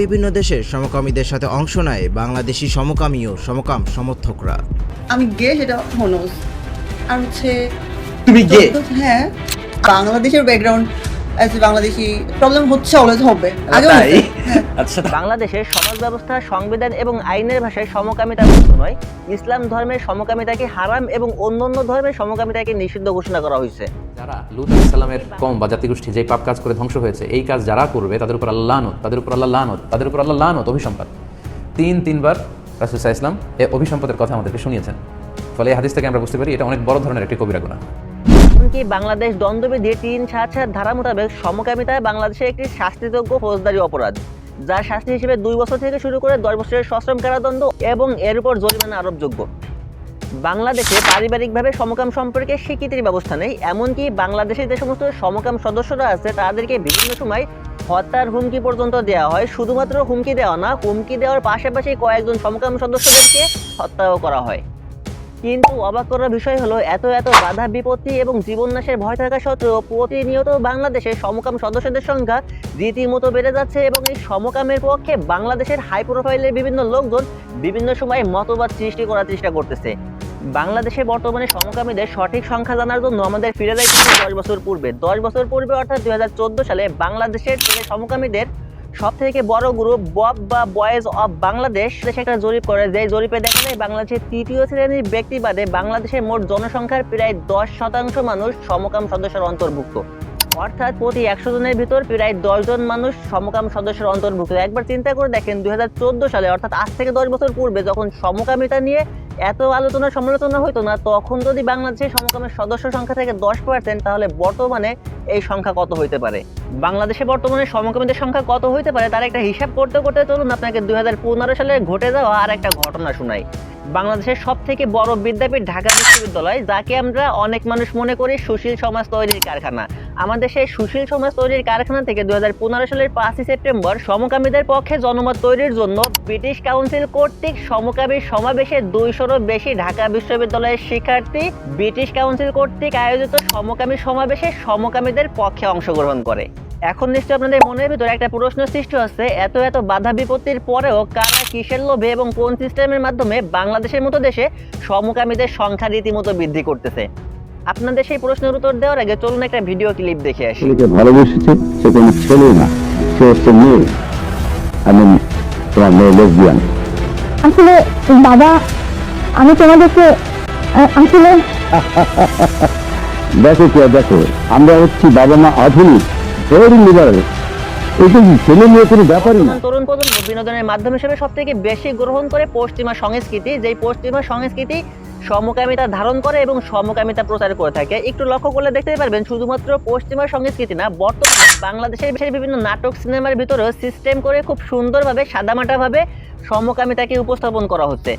বিভিন্ন দেশের সমকামীদের সাথে অংশ নেয় বাংলাদেশি সমকামী ও সমকাম সমর্থকরা। আমি গে সেটা হনোস আর হচ্ছে তুমি গে? হ্যাঁ বাংলাদেশের ব্যাকগ্রাউন্ড অ্যাজ বাংলাদেশি প্রবলেম হচ্ছে অলওয়েজ হবে। আগে আচ্ছা। বাংলাদেশের সমাজ ব্যবস্থা সংবিধান এবং আইনের ভাষায় সমকামিতা নয়। ইসলাম ধর্মের সমকামিতাকে হারাম এবং অন্যান্য ধর্মের সমকামিতাকে নিষিদ্ধ ঘোষণা করা হয়েছে। যারা লুত আলাইসাল্লামের কম বা জাতিগোষ্ঠী যে পাপ কাজ করে ধ্বংস হয়েছে এই কাজ যারা করবে তাদের উপর আল্লাহ লানত তাদের উপর আল্লাহ লানত তাদের উপর আল্লাহ লানত অভিসম্পাদ তিন তিনবার ইসলাম এ অভিসম্পাদের কথা আমাদেরকে শুনিয়েছেন। ফলে এই হাদিস থেকে আমরা বুঝতে পারি এটা অনেক বড় ধরনের একটি কবিরা গুণা এমনকি বাংলাদেশ দ্বন্দ্ববিধি তিন সাত সাত ধারা মোতাবেক সমকামিতা বাংলাদেশে একটি শাস্তিযোগ্য ফৌজদারি অপরাধ যার শাস্তি হিসেবে দুই বছর থেকে শুরু করে দশ বছরের সশ্রম কারাদণ্ড এবং এর উপর জরিমানা আরোপযোগ্য। বাংলাদেশে পারিবারিকভাবে সমকাম সম্পর্কে স্বীকৃতির ব্যবস্থা নেই, এমনকি বাংলাদেশের যে সমস্ত সমকাম সদস্যরা আছে, তাদেরকে বিভিন্ন সময় হত্যার হুমকি পর্যন্ত দেওয়া হয়। শুধুমাত্র হুমকি দেওয়া না, হুমকি দেওয়ার পাশাপাশি কয়েকজন সমকাম সদস্যদেরকে হত্যাও করা হয়। কিন্তু অবাক করার বিষয় হলো, এত এত বাধা, বিপত্তি এবং জীবননাশের ভয় থাকা সত্ত্বেও প্রতিনিয়ত বাংলাদেশের সমকাম সদস্যদের সংখ্যা রীতিমতো বেড়ে যাচ্ছে এবং এই সমকামের পক্ষে বাংলাদেশের হাই প্রোফাইলের বিভিন্ন লোকজন বিভিন্ন সময় মতবাদ সৃষ্টি করার চেষ্টা করতেছে। বাংলাদেশে বর্তমানে সমকামীদের সঠিক সংখ্যা জানার জন্য আমাদের ফিরে যাইতে দশ বছর পূর্বে। দশ বছর পূর্বে অর্থাৎ দুই হাজার চোদ্দ সালে বাংলাদেশের সমকামীদের সব থেকে বড় গ্রুপ বব বা বয়েজ অফ বাংলাদেশ দেশে একটা জরিপ করে। যে জরিপে দেখা যায়, বাংলাদেশের তৃতীয় শ্রেণির ব্যক্তি বাদে বাংলাদেশের মোট জনসংখ্যার প্রায় দশ শতাংশ মানুষ সমকাম সদস্যের অন্তর্ভুক্ত। অর্থাৎ প্রতি একশো জনের ভিতর প্রায় দশজন মানুষ সমকাম সদস্যের অন্তর্ভুক্ত। একবার চিন্তা করে দেখেন দু হাজার চোদ্দ সালে, অর্থাৎ আজ থেকে দশ বছর পূর্বে, যখন সমকামিতা নিয়ে এত আলোচনা, সমালোচনা হতো না। তখন যদি বাংলাদেশের সমকামের সদস্য সংখ্যা থেকে দশ পার্সেন্ট তাহলে বর্তমানে এই সংখ্যা কত হইতে পারে? বাংলাদেশে বর্তমানে সমকামীদের সংখ্যা কত হইতে পারে তার একটা হিসাব করতে করতে চলুন আপনাকে দুই হাজার পনেরো সালে ঘটে যাওয়া আর একটা ঘটনা শোনাই। বাংলাদেশের সব থেকে বড় বিদ্যাপীঠ ঢাকা বিশ্ববিদ্যালয়, যাকে আমরা অনেক মানুষ মনে করি সুশীল সমাজ তৈরির কারখানা। আমাদের সেই সুশীল সমাজ তৈরির কারখানা থেকে দুই সালের পাঁচই সেপ্টেম্বর সমকামীদের পক্ষে জনমত তৈরির জন্য ব্রিটিশ কাউন্সিল কর্তৃক সমকামী সমাবেশে দুইশোরও বেশি ঢাকা বিশ্ববিদ্যালয়ের শিক্ষার্থী ব্রিটিশ কাউন্সিল কর্তৃক আয়োজিত সমকামী সমাবেশে সমকামীদের পক্ষে অংশগ্রহণ করে। এখন নিশ্চয়ই আপনাদের মনের ভিতরে একটা প্রশ্ন সৃষ্টি হচ্ছে, এত এত বাধা বিপত্তির পরেও কারা কিসের লোভে এবং কোন সিস্টেমের মাধ্যমে বাংলাদেশের মতো দেশে সমকামীদের সংখ্যা রীতিমতো বৃদ্ধি করতেছে? আপনাদের সেই প্রশ্নের উত্তর দেওয়ার আগে চলুন একটা ভিডিও ক্লিপ দেখে আসি। ছেলেকে ভালোবেসেছে সে কোনো ছেলে না সে হচ্ছে মেয়ে। আমি তোমার মেয়ে লেসবিয়ান আসলে বাবা আমি তোমাদেরকে আসলে দেখো কে দেখো আমরা হচ্ছি বাবা মা আধুনিক ভেরি লিবারেল তরুণ প্রজন্ম বিনোদনের মাধ্যম হিসেবে সব থেকে বেশি গ্রহণ করে পশ্চিমা সংস্কৃতি যেই পশ্চিমা সংস্কৃতি সমকামিতা ধারণ করে এবং সমকামিতা প্রচার করে থাকে। একটু লক্ষ্য করলে দেখতে পারবেন, শুধুমাত্র পশ্চিমা সংস্কৃতি না, বর্তমানে বাংলাদেশের বিভিন্ন নাটক সিনেমার ভিতরেও সিস্টেম করে খুব সুন্দরভাবে, সাদামাটাভাবে সমকামিতাকে উপস্থাপন করা হচ্ছে।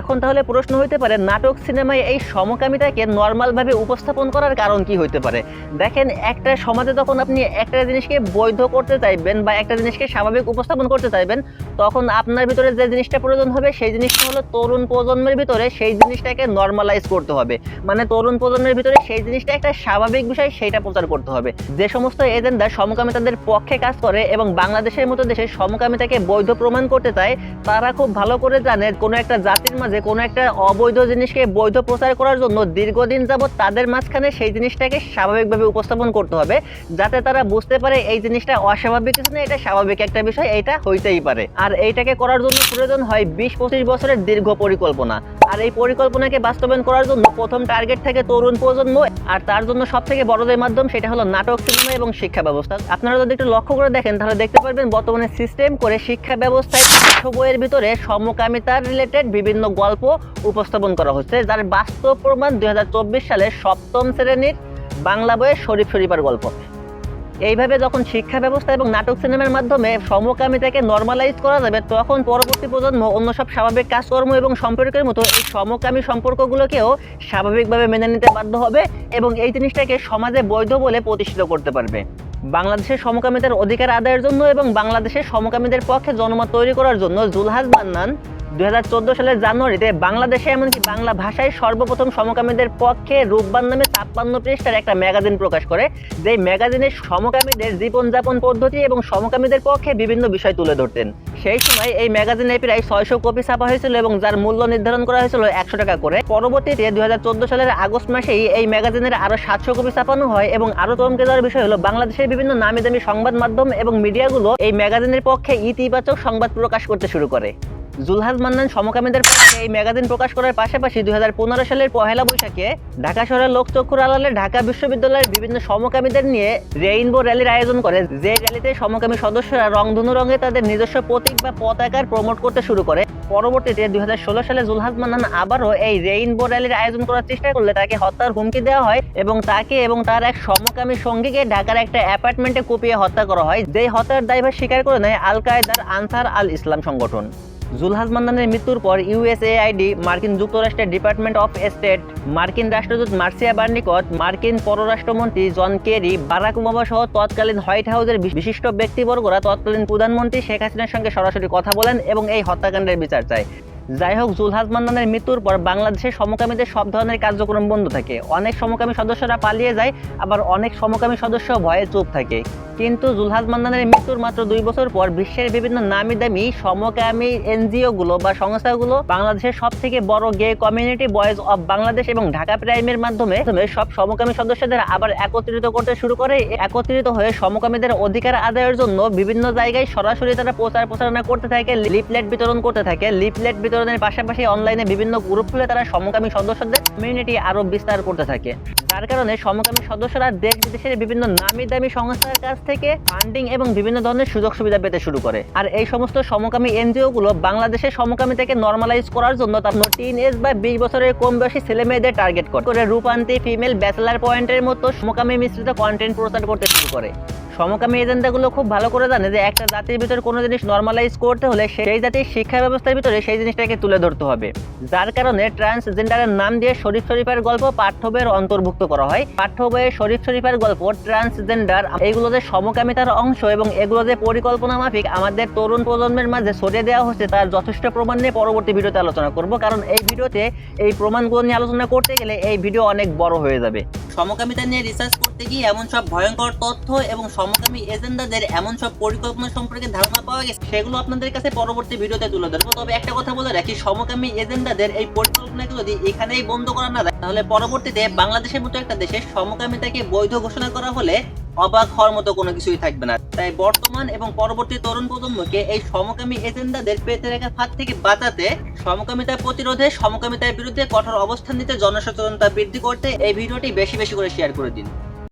এখন তাহলে প্রশ্ন হইতে পারে, নাটক সিনেমায় এই সমকামিতাকে নর্মালভাবে উপস্থাপন করার কারণ কি হইতে পারে? দেখেন, একটা সমাজে যখন আপনি একটা জিনিসকে বৈধ করতে চাইবেন বা একটা জিনিসকে স্বাভাবিক উপস্থাপন করতে চাইবেন, তখন আপনার ভিতরে যে জিনিসটা প্রয়োজন হবে, সেই জিনিসটা হলো তরুণ প্রজন্মের ভিতরে সেই জিনিসটাকে নর্মালাইজ করতে হবে। মানে তরুণ প্রজন্মের ভিতরে সেই জিনিসটা একটা স্বাভাবিক বিষয়, সেইটা প্রচার করতে হবে। যে সমস্ত এজেন্ডা সমকামিতাদের পক্ষে কাজ করে এবং বাংলাদেশের মতো দেশে সমকামিতাকে বৈধ প্রমাণ করতে চায়, তারা খুব ভালো করে জানে, কোনো একটা জাতির মাঝে কোনো একটা অবৈধ জিনিসকে বৈধ প্রচার করার জন্য দীর্ঘদিন যাবৎ তাদের মাঝখানে সেই জিনিসটাকে স্বাভাবিকভাবে উপস্থাপন করতে হবে, যাতে তারা বুঝতে পারে এই জিনিসটা অস্বাভাবিক কিছু না, এটা স্বাভাবিক একটা বিষয়, এটা হইতেই পারে। আর এইটাকে করার জন্য প্রয়োজন হয় বিশ পঁচিশ বছরের দীর্ঘ পরিকল্পনা। আর এই পরিকল্পনাকে বাস্তবায়ন করার জন্য প্রথম টার্গেট থাকে তরুণ প্রজন্ম আর তার জন্য সব থেকে বড় যে মাধ্যম সেটা হলো নাটক, সিনেমা এবং শিক্ষা ব্যবস্থা। আপনারা যদি একটু লক্ষ্য করে দেখেন, তাহলে দেখতে পারবেন বর্তমানে সিস্টেম করে শিক্ষা ব্যবস্থায় পাঠ্য বইয়ের ভিতরে সমকামিতার রিলেটেড বিভিন্ন গল্প উপস্থাপন করা হচ্ছে, যার বাস্তব প্রমাণ দুই হাজার চব্বিশ সালে সপ্তম শ্রেণির বাংলা বইয়ের শরীফ শরীফার গল্প। এইভাবে যখন শিক্ষা ব্যবস্থা এবং নাটক সিনেমার মাধ্যমে সমকামিতাকে নর্মালাইজ করা যাবে, তখন পরবর্তী প্রজন্ম অন্য সব স্বাভাবিক কাজকর্ম এবং সম্পর্কের মতো এই সমকামী সম্পর্কগুলোকেও স্বাভাবিকভাবে মেনে নিতে বাধ্য হবে এবং এই জিনিসটাকে সমাজে বৈধ বলে প্রতিষ্ঠিত করতে পারবে। বাংলাদেশের সমকামিতার অধিকার আদায়ের জন্য এবং বাংলাদেশের সমকামীদের পক্ষে জনমত তৈরি করার জন্য জুলহাজ মান্নান দুই হাজার চোদ্দ সালের জানুয়ারিতে বাংলাদেশে এমনকি বাংলা ভাষায় সর্বপ্রথম সমকামীদের পক্ষে রূপবান নামে ছাপ্পান্ন পৃষ্ঠার একটা ম্যাগাজিন প্রকাশ করে। যে ম্যাগাজিনে সমকামীদের জীবনযাপন পদ্ধতি এবং সমকামীদের পক্ষে বিভিন্ন বিষয় তুলে ধরতেন। সেই সময় এই ম্যাগাজিনে প্রায় ছয়শো কপি ছাপা হয়েছিল এবং যার মূল্য নির্ধারণ করা হয়েছিল একশো টাকা করে। পরবর্তীতে দুই হাজার চোদ্দ সালের আগস্ট মাসেই এই ম্যাগাজিনের আরও সাতশো কপি ছাপানো হয় এবং আরও চমকে দেওয়ার বিষয় হলো বাংলাদেশের বিভিন্ন নামি দামি সংবাদ মাধ্যম এবং মিডিয়াগুলো এই ম্যাগাজিনের পক্ষে ইতিবাচক সংবাদ প্রকাশ করতে শুরু করে। জুলহাজ মান্নান সমকামীদের পক্ষে এই ম্যাগাজিন প্রকাশ করার পাশাপাশি দুই হাজার পনেরো সালের পহেলা বৈশাখে ঢাকা শহরের লোকচক্ষুর আলালে ঢাকা বিশ্ববিদ্যালয়ের বিভিন্ন সমকামীদের নিয়ে রেইনবো র্যালির আয়োজন করে। যে র্যালিতে সমকামী সদস্যরা রংধনু রঙে তাদের নিজস্ব প্রতীক বা পতাকার প্রমোট করতে শুরু করে। পরবর্তীতে দুই হাজার ষোলো সালে জুলহাজ মান্নান আবারও এই রেইনবো র্যালির আয়োজন করার চেষ্টা করলে তাকে হত্যার হুমকি দেওয়া হয় এবং তাকে এবং তার এক সমকামী সঙ্গীকে ঢাকার একটা অ্যাপার্টমেন্টে কুপিয়ে হত্যা করা হয়। যেই হত্যার দায়ভার স্বীকার করে নেয় আল কায়দার আনসার আল ইসলাম সংগঠন। জুলহাজ মান্দানের মৃত্যুর পর ইউএসএআইডি, মার্কিন যুক্তরাষ্ট্রের ডিপার্টমেন্ট অফ স্টেট, মার্কিন রাষ্ট্রদূত মার্সিয়া বার্নিকট, মার্কিন পররাষ্ট্রমন্ত্রী জন কেরি, বারাক ওবামা সহ তৎকালীন হোয়াইট হাউসের বিশিষ্ট ব্যক্তিবর্গরা তৎকালীন প্রধানমন্ত্রী শেখ হাসিনার সঙ্গে সরাসরি কথা বলেন এবং এই হত্যাকাণ্ডের বিচার চায়। যাই হোক জুলহাজ মান্দানের মৃত্যুর পর বাংলাদেশের সমকামীদের সব ধরনের কার্যক্রম বন্ধ থাকে। অনেক সমকামী সদস্যরা পালিয়ে যায়, আবার অনেক সমকামী সদস্য ভয়ে চুপ থাকে। কিন্তু জুলহাজ মান্নানের মৃত্যুর মাত্র দুই বছর পর বিশ্বের বিভিন্ন নামি দামি, সমকামী এনজিও গুলো বা সংস্থাগুলো বাংলাদেশের সব থেকে বড় gay community boys of Bangladesh এবং ঢাকা প্রাইমের মাধ্যমে সব সমকামী সদস্যদের আবার একত্রিত করতে শুরু করে। একত্রিত হয়ে সমকামীদের অধিকার আদায়ের জন্য বিভিন্ন জায়গায় সরাসরি তারা প্রচার প্রচারণা করতে থাকে লিফলেট বিতরণ করতে থাকে। লিফলেট বিতরণের পাশাপাশি অনলাইনে বিভিন্ন গ্রুপ খুলে তারা সমকামী সদস্যদের কমিউনিটি আরও বিস্তার করতে থাকে। যার কারণে সমকামী সদস্যরা দেশ বিদেশের বিভিন্ন নামি দামি সংস্থার কাছ থেকে ফান্ডিং এবং বিভিন্ন ধরনের সুযোগ সুবিধা পেতে শুরু করে। আর এই সমস্ত সমকামী এনজিও গুলো বাংলাদেশের সমকামী থেকে নর্মালাইজ করার জন্য তার টিন এজ বা বিশ বছরের কম বয়সী ছেলে মেয়েদের টার্গেট করে। রূপান্তি ফিমেল ব্যাচেলার পয়েন্টের মতো সমকামী মিশ্রিত কন্টেন্ট প্রচার করতে শুরু করে। সমকামী এজেন্ডাগুলো খুব ভালো করে জানে যে একটা জাতির ভিতরে কোনো জিনিস নর্মালাইজ করতে হলে সেই জাতির শিক্ষা ব্যবস্থার ভিতরে সেই জিনিসটাকে তুলে ধরতে হবে। যার কারণে ট্রান্সজেন্ডারের নাম দিয়ে শরীফ শরীফের গল্প পাঠ্য বইয়ের অন্তর্ভুক্ত করা হয়। পাঠ্য বইয়ে শরীফ শরীফের গল্প ট্রান্সজেন্ডার এগুলো যে সমকামিতার অংশ এবং এগুলো যে পরিকল্পনা মাফিক আমাদের তরুণ প্রজন্মের মাঝে ছড়িয়ে দেওয়া হচ্ছে তার যথেষ্ট প্রমাণ নিয়ে পরবর্তী ভিডিওতে আলোচনা করব। কারণ এই ভিডিওতে এই প্রমাণগুলো নিয়ে আলোচনা করতে গেলে এই ভিডিও অনেক বড় হয়ে যাবে। সমকামিতা নিয়ে রিসার্চ করতে গিয়ে এমন সব ভয়ঙ্কর তথ্য এবং সমকামী এজেন্ডাদের এমন সব পরিকল্পনা সম্পর্কে ধারণা পাওয়া গেছে, সেগুলো আপনাদের কাছে পরবর্তী ভিডিওতে তুলে ধরবো। তবে একটা কথা বলে রাখি, সমকামী এজেন্ডাদের এই পরিকল্পনাগুলো যদি এখানেই বন্ধ করা না যায়, তাহলে পরবর্তীতে বাংলাদেশের মতো একটা দেশে সমকামিতাকে বৈধ ঘোষণা করা হলে অবাক হওয়ার মতো কোনো কিছুই থাকবে না। তাই বর্তমান এবং পরবর্তী তরুণ প্রজন্মকে এই সমকামী এজেন্ডাদের পেতে রেখা ফাঁদ থেকে বাঁচাতে সমকামিতা প্রতিরোধে, সমকামিতার বিরুদ্ধে কঠোর অবস্থান নিতে জনসচেতনতা বৃদ্ধি করতে এই ভিডিওটি বেশি বেশি করে শেয়ার করে দিন।